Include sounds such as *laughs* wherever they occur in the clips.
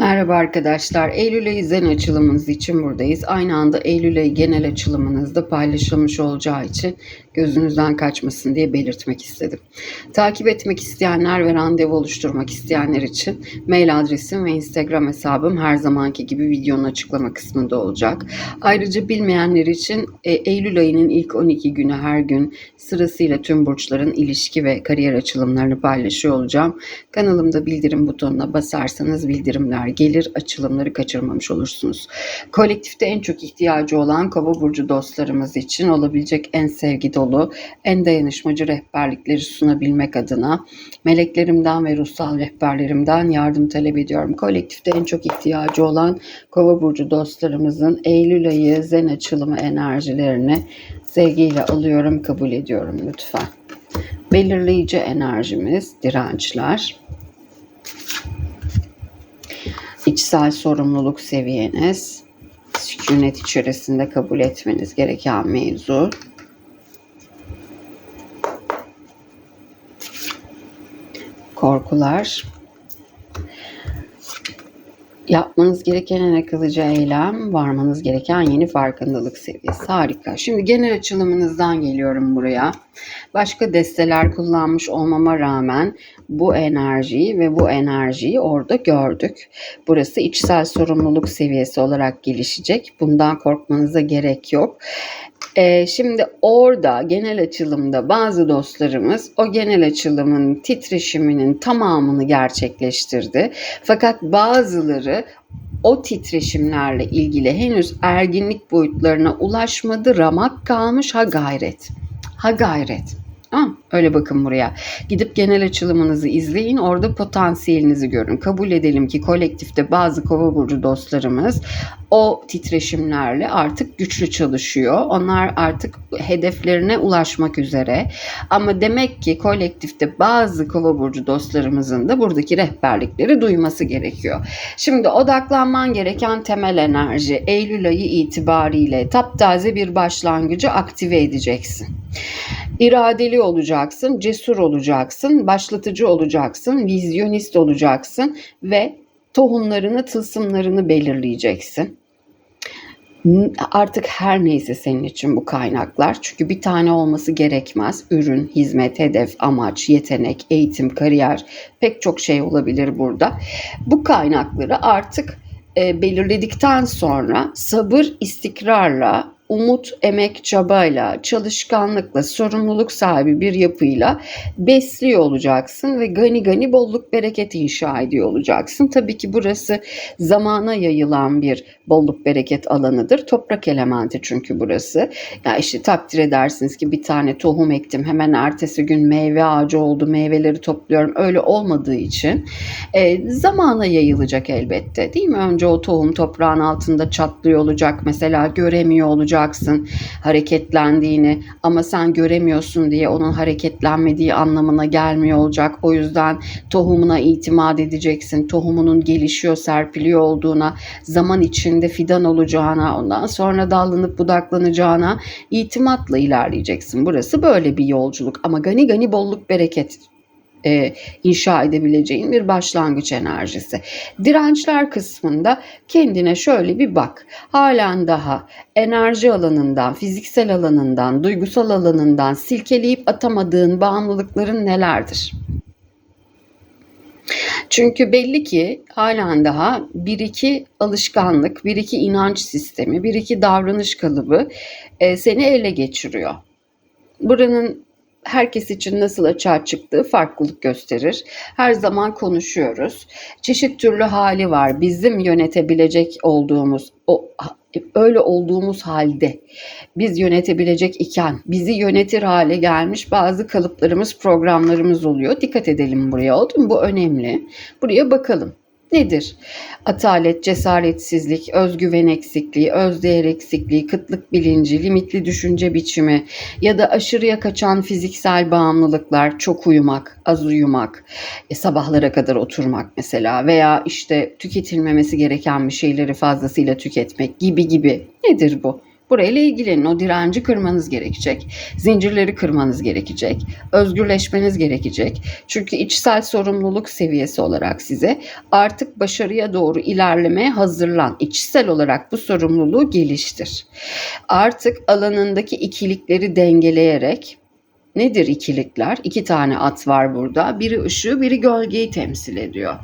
Merhaba arkadaşlar. Eylül ayı zen açılımınız için buradayız. Aynı anda Eylül ayı genel açılımınızda paylaşılmış olacağı için gözünüzden kaçmasın diye belirtmek istedim. Takip etmek isteyenler ve randevu oluşturmak isteyenler için mail adresim ve Instagram hesabım her zamanki gibi videonun açıklama kısmında olacak. Ayrıca bilmeyenler için e, Eylül ayının ilk 12 günü her gün sırasıyla tüm burçların ilişki ve kariyer açılımlarını paylaşıyor olacağım. Kanalımda bildirim butonuna basarsanız bildirimler gelir, açılımları kaçırmamış olursunuz. Kolektifte en çok ihtiyacı olan Kova burcu dostlarımız için olabilecek en sevgi dolu, en dayanışmacı rehberlikleri sunabilmek adına meleklerimden ve ruhsal rehberlerimden yardım talep ediyorum. Kolektifte en çok ihtiyacı olan Kova burcu dostlarımızın Eylül ayı zen açılımı enerjilerini sevgiyle alıyorum, kabul ediyorum lütfen. Belirleyici enerjimiz dirençler. İçsel sorumluluk seviyeniz, sükunet içerisinde kabul etmeniz gereken mevzu. Korkular. Yapmanız gereken en akıllıca eylem, varmanız gereken yeni farkındalık seviyesi. Harika. Şimdi genel açılımınızdan geliyorum buraya. Başka desteler kullanmış olmama rağmen bu enerjiyi ve bu enerjiyi orada gördük. Burası içsel sorumluluk seviyesi olarak gelişecek. Bundan korkmanıza gerek yok. Ee, şimdi orada genel açılımda bazı dostlarımız o genel açılımın titreşiminin tamamını gerçekleştirdi. Fakat bazıları o titreşimlerle ilgili henüz erginlik boyutlarına ulaşmadı. Ramak kalmış ha gayret. Ha gayret. Ha, öyle bakın buraya. Gidip genel açılımınızı izleyin. Orada potansiyelinizi görün. Kabul edelim ki kolektifte bazı kova burcu dostlarımız o titreşimlerle artık güçlü çalışıyor. Onlar artık hedeflerine ulaşmak üzere. Ama demek ki kolektifte bazı kova burcu dostlarımızın da buradaki rehberlikleri duyması gerekiyor. Şimdi odaklanman gereken temel enerji Eylül ayı itibariyle taptaze bir başlangıcı aktive edeceksin. İradeli olacaksın, cesur olacaksın, başlatıcı olacaksın, vizyonist olacaksın ve tohumlarını, tılsımlarını belirleyeceksin. Artık her neyse senin için bu kaynaklar. Çünkü bir tane olması gerekmez. Ürün, hizmet, hedef, amaç, yetenek, eğitim, kariyer pek çok şey olabilir burada. Bu kaynakları artık e, belirledikten sonra sabır, istikrarla umut, emek, çabayla, çalışkanlıkla, sorumluluk sahibi bir yapıyla besliyor olacaksın ve gani gani bolluk bereket inşa ediyor olacaksın. Tabii ki burası zamana yayılan bir bolluk bereket alanıdır. Toprak elementi çünkü burası. Ya işte takdir edersiniz ki bir tane tohum ektim hemen ertesi gün meyve ağacı oldu meyveleri topluyorum. Öyle olmadığı için e, zamana yayılacak elbette değil mi? Önce o tohum toprağın altında çatlıyor olacak mesela göremiyor olacak olacaksın hareketlendiğini ama sen göremiyorsun diye onun hareketlenmediği anlamına gelmiyor olacak. O yüzden tohumuna itimat edeceksin. Tohumunun gelişiyor, serpiliyor olduğuna, zaman içinde fidan olacağına, ondan sonra dallanıp budaklanacağına itimatla ilerleyeceksin. Burası böyle bir yolculuk ama gani gani bolluk bereket e, inşa edebileceğin bir başlangıç enerjisi. Dirençler kısmında kendine şöyle bir bak. Halen daha enerji alanından, fiziksel alanından, duygusal alanından silkeleyip atamadığın bağımlılıkların nelerdir? Çünkü belli ki halen daha bir iki alışkanlık, bir iki inanç sistemi, bir iki davranış kalıbı e, seni ele geçiriyor. Buranın herkes için nasıl açığa çıktığı farklılık gösterir. Her zaman konuşuyoruz. Çeşit türlü hali var. Bizim yönetebilecek olduğumuz o öyle olduğumuz halde biz yönetebilecek iken bizi yönetir hale gelmiş bazı kalıplarımız, programlarımız oluyor. Dikkat edelim buraya oldu mu? Bu önemli. Buraya bakalım nedir? Atalet, cesaretsizlik, özgüven eksikliği, özdeğer eksikliği, kıtlık bilinci, limitli düşünce biçimi ya da aşırıya kaçan fiziksel bağımlılıklar, çok uyumak, az uyumak, e, sabahlara kadar oturmak mesela veya işte tüketilmemesi gereken bir şeyleri fazlasıyla tüketmek gibi gibi. Nedir bu? Burayla ilgilenin. O direnci kırmanız gerekecek. Zincirleri kırmanız gerekecek. Özgürleşmeniz gerekecek. Çünkü içsel sorumluluk seviyesi olarak size artık başarıya doğru ilerlemeye hazırlan. İçsel olarak bu sorumluluğu geliştir. Artık alanındaki ikilikleri dengeleyerek Nedir ikilikler? İki tane at var burada. Biri ışığı, biri gölgeyi temsil ediyor.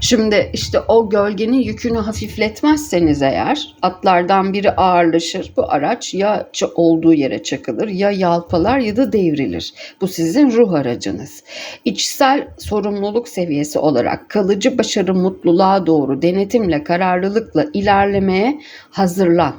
Şimdi işte o gölgenin yükünü hafifletmezseniz eğer atlardan biri ağırlaşır. Bu araç ya olduğu yere çakılır ya yalpalar ya da devrilir. Bu sizin ruh aracınız. İçsel sorumluluk seviyesi olarak kalıcı başarı mutluluğa doğru denetimle, kararlılıkla ilerlemeye hazırlan.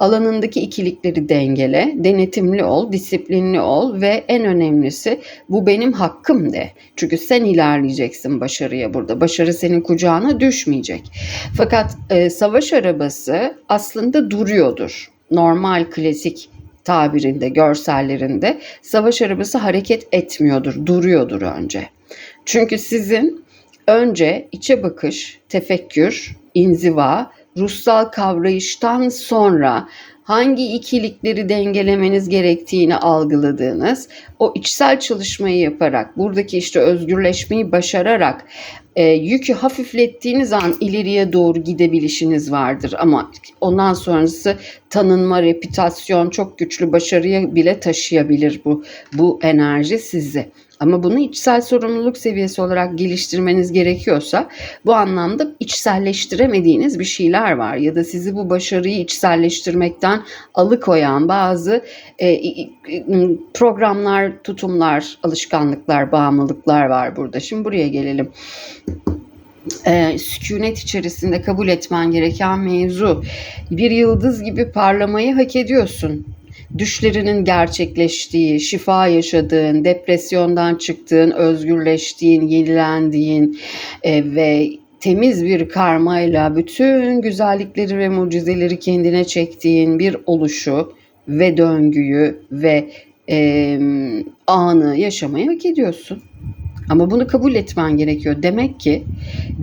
Alanındaki ikilikleri dengele, denetimli ol, disiplinli ol ve en önemlisi bu benim hakkım de. Çünkü sen ilerleyeceksin başarıya burada. Başarı senin kucağına düşmeyecek. Fakat e, savaş arabası aslında duruyordur. Normal klasik tabirinde, görsellerinde savaş arabası hareket etmiyordur, duruyordur önce. Çünkü sizin önce içe bakış, tefekkür, inziva, ruhsal kavrayıştan sonra hangi ikilikleri dengelemeniz gerektiğini algıladığınız, o içsel çalışmayı yaparak, buradaki işte özgürleşmeyi başararak e, yükü hafiflettiğiniz an ileriye doğru gidebilişiniz vardır. Ama ondan sonrası tanınma, reputasyon çok güçlü başarıya bile taşıyabilir bu bu enerji sizi. Ama bunu içsel sorumluluk seviyesi olarak geliştirmeniz gerekiyorsa bu anlamda içselleştiremediğiniz bir şeyler var ya da sizi bu başarıyı içselleştirmekten alıkoyan bazı e, programlar, tutumlar, alışkanlıklar, bağımlılıklar var burada. Şimdi buraya gelelim e, sükunet içerisinde kabul etmen gereken mevzu. Bir yıldız gibi parlamayı hak ediyorsun düşlerinin gerçekleştiği, şifa yaşadığın, depresyondan çıktığın, özgürleştiğin, yenilendiğin e, ve temiz bir karmayla bütün güzellikleri ve mucizeleri kendine çektiğin bir oluşu ve döngüyü ve e, anı yaşamayı hak ediyorsun. Ama bunu kabul etmen gerekiyor. Demek ki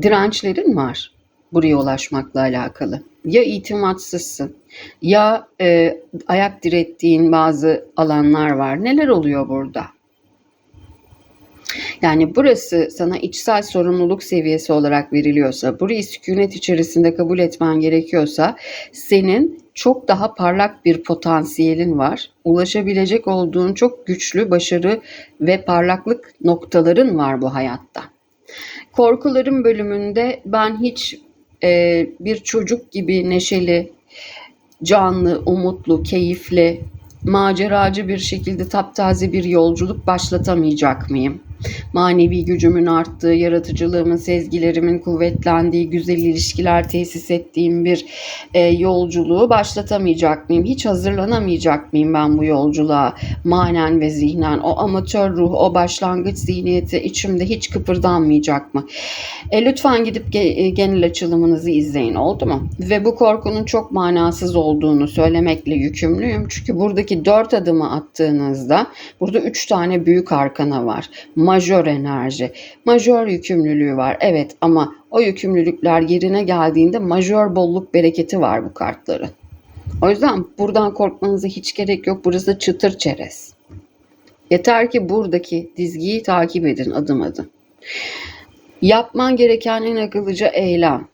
dirençlerin var buraya ulaşmakla alakalı. Ya itimatsızsın ya e, ayak direttiğin bazı alanlar var. Neler oluyor burada? Yani burası sana içsel sorumluluk seviyesi olarak veriliyorsa, burayı sükunet içerisinde kabul etmen gerekiyorsa senin çok daha parlak bir potansiyelin var. Ulaşabilecek olduğun çok güçlü başarı ve parlaklık noktaların var bu hayatta. Korkuların bölümünde ben hiç e, bir çocuk gibi neşeli, canlı, umutlu, keyifli, maceracı bir şekilde taptaze bir yolculuk başlatamayacak mıyım? Manevi gücümün arttığı, yaratıcılığımın, sezgilerimin kuvvetlendiği, güzel ilişkiler tesis ettiğim bir e, yolculuğu başlatamayacak mıyım? Hiç hazırlanamayacak mıyım ben bu yolculuğa manen ve zihnen? O amatör ruh, o başlangıç zihniyeti içimde hiç kıpırdanmayacak mı? E, lütfen gidip ge- e, genel açılımınızı izleyin oldu mu? Ve bu korkunun çok manasız olduğunu söylemekle yükümlüyüm. Çünkü buradaki dört adımı attığınızda burada üç tane büyük arkana var majör enerji. Majör yükümlülüğü var evet ama o yükümlülükler yerine geldiğinde majör bolluk bereketi var bu kartların. O yüzden buradan korkmanıza hiç gerek yok. Burası çıtır çerez. Yeter ki buradaki dizgiyi takip edin adım adım. Yapman gereken en akıllıca eylem.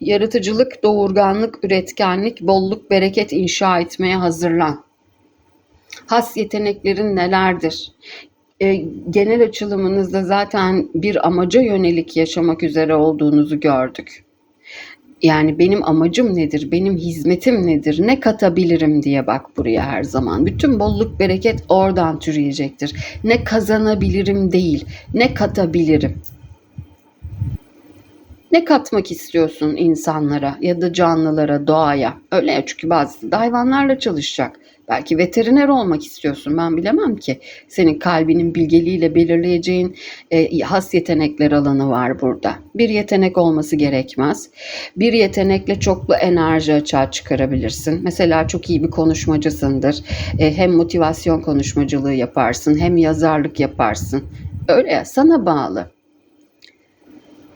Yaratıcılık, doğurganlık, üretkenlik, bolluk, bereket inşa etmeye hazırlan. Has yeteneklerin nelerdir? E, genel açılımınızda zaten bir amaca yönelik yaşamak üzere olduğunuzu gördük. Yani benim amacım nedir? Benim hizmetim nedir? Ne katabilirim diye bak buraya her zaman. Bütün bolluk bereket oradan türeyecektir. Ne kazanabilirim değil, ne katabilirim. Ne katmak istiyorsun insanlara ya da canlılara, doğaya? Öyle ya çünkü bazısı da hayvanlarla çalışacak. Belki veteriner olmak istiyorsun ben bilemem ki. Senin kalbinin bilgeliğiyle belirleyeceğin e, has yetenekler alanı var burada. Bir yetenek olması gerekmez. Bir yetenekle çoklu enerji açığa çıkarabilirsin. Mesela çok iyi bir konuşmacısındır. E, hem motivasyon konuşmacılığı yaparsın hem yazarlık yaparsın. Öyle ya sana bağlı.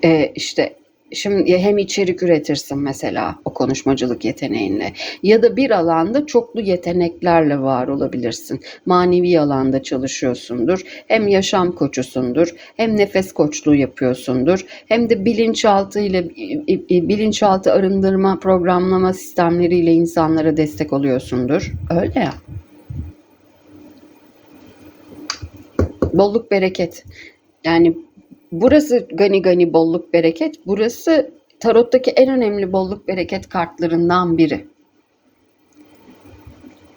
E, işte Şimdi hem içerik üretirsin mesela o konuşmacılık yeteneğinle ya da bir alanda çoklu yeteneklerle var olabilirsin. Manevi alanda çalışıyorsundur. Hem yaşam koçusundur, hem nefes koçluğu yapıyorsundur. Hem de bilinçaltı ile bilinçaltı arındırma programlama sistemleriyle insanlara destek oluyorsundur. Öyle ya. Bolluk bereket. Yani burası gani gani bolluk bereket. Burası tarottaki en önemli bolluk bereket kartlarından biri.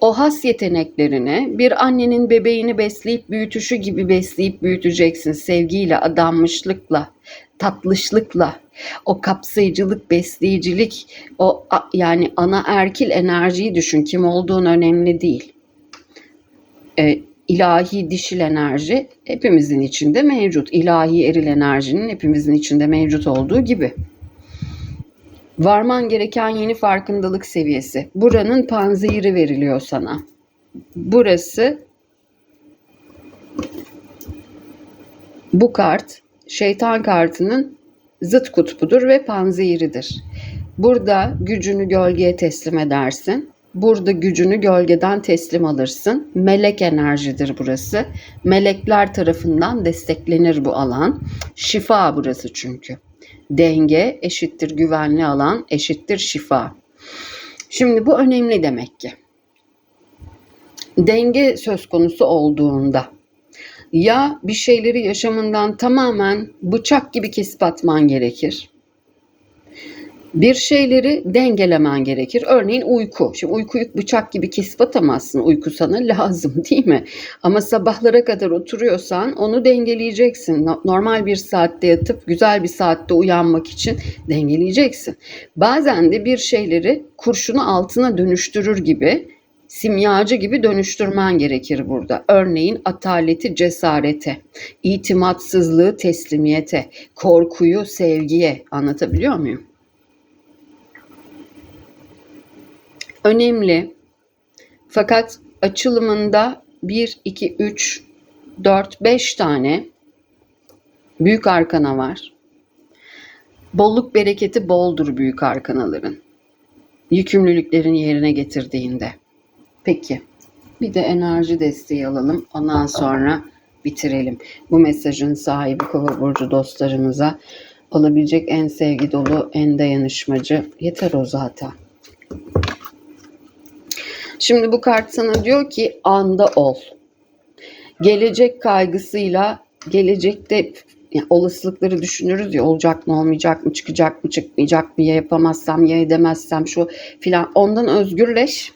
O has yeteneklerini bir annenin bebeğini besleyip büyütüşü gibi besleyip büyüteceksin. Sevgiyle, adanmışlıkla, tatlışlıkla, o kapsayıcılık, besleyicilik, o yani ana erkil enerjiyi düşün. Kim olduğun önemli değil. E, ilahi dişil enerji hepimizin içinde mevcut. İlahi eril enerjinin hepimizin içinde mevcut olduğu gibi. Varman gereken yeni farkındalık seviyesi. Buranın panzehiri veriliyor sana. Burası bu kart şeytan kartının zıt kutbudur ve panzehiridir. Burada gücünü gölgeye teslim edersin. Burada gücünü gölgeden teslim alırsın. Melek enerjidir burası. Melekler tarafından desteklenir bu alan. Şifa burası çünkü. Denge eşittir güvenli alan eşittir şifa. Şimdi bu önemli demek ki. Denge söz konusu olduğunda ya bir şeyleri yaşamından tamamen bıçak gibi kesip atman gerekir bir şeyleri dengelemen gerekir. Örneğin uyku. Şimdi uykuyu bıçak gibi kesip atamazsın. Uyku sana *laughs* lazım değil mi? Ama sabahlara kadar oturuyorsan onu dengeleyeceksin. Normal bir saatte yatıp güzel bir saatte uyanmak için dengeleyeceksin. Bazen de bir şeyleri kurşunu altına dönüştürür gibi simyacı gibi dönüştürmen gerekir burada. Örneğin ataleti cesarete, itimatsızlığı teslimiyete, korkuyu sevgiye anlatabiliyor muyum? Önemli. Fakat açılımında 1, 2, 3, 4, 5 tane büyük arkana var. Bolluk bereketi boldur büyük arkanaların. Yükümlülüklerini yerine getirdiğinde. Peki. Bir de enerji desteği alalım. Ondan sonra bitirelim. Bu mesajın sahibi Kova burcu dostlarımıza olabilecek en sevgi dolu, en dayanışmacı. Yeter o zaten. Şimdi bu kart sana diyor ki anda ol. Gelecek kaygısıyla gelecekte yani olasılıkları düşünürüz ya olacak mı olmayacak mı çıkacak mı çıkmayacak mı ya yapamazsam ya edemezsem şu filan ondan özgürleş.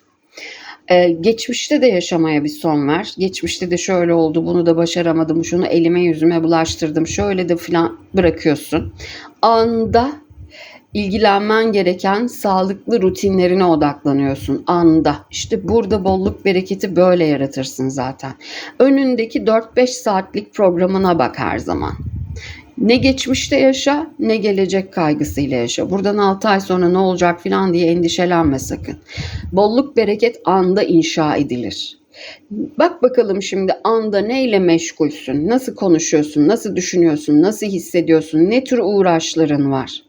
Ee, geçmişte de yaşamaya bir son ver. Geçmişte de şöyle oldu bunu da başaramadım şunu elime yüzüme bulaştırdım şöyle de filan bırakıyorsun. Anda ilgilenmen gereken sağlıklı rutinlerine odaklanıyorsun anda. İşte burada bolluk bereketi böyle yaratırsın zaten. Önündeki 4-5 saatlik programına bak her zaman. Ne geçmişte yaşa ne gelecek kaygısıyla yaşa. Buradan 6 ay sonra ne olacak filan diye endişelenme sakın. Bolluk bereket anda inşa edilir. Bak bakalım şimdi anda neyle meşgulsün? Nasıl konuşuyorsun? Nasıl düşünüyorsun? Nasıl hissediyorsun? Ne tür uğraşların var?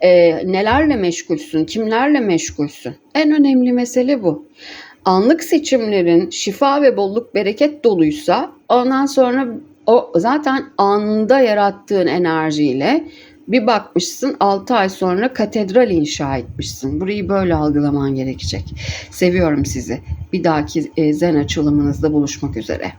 E, nelerle meşgulsün, kimlerle meşgulsün? En önemli mesele bu. Anlık seçimlerin şifa ve bolluk bereket doluysa ondan sonra o zaten anında yarattığın enerjiyle bir bakmışsın 6 ay sonra katedral inşa etmişsin. Burayı böyle algılaman gerekecek. Seviyorum sizi. Bir dahaki e, zen açılımınızda buluşmak üzere.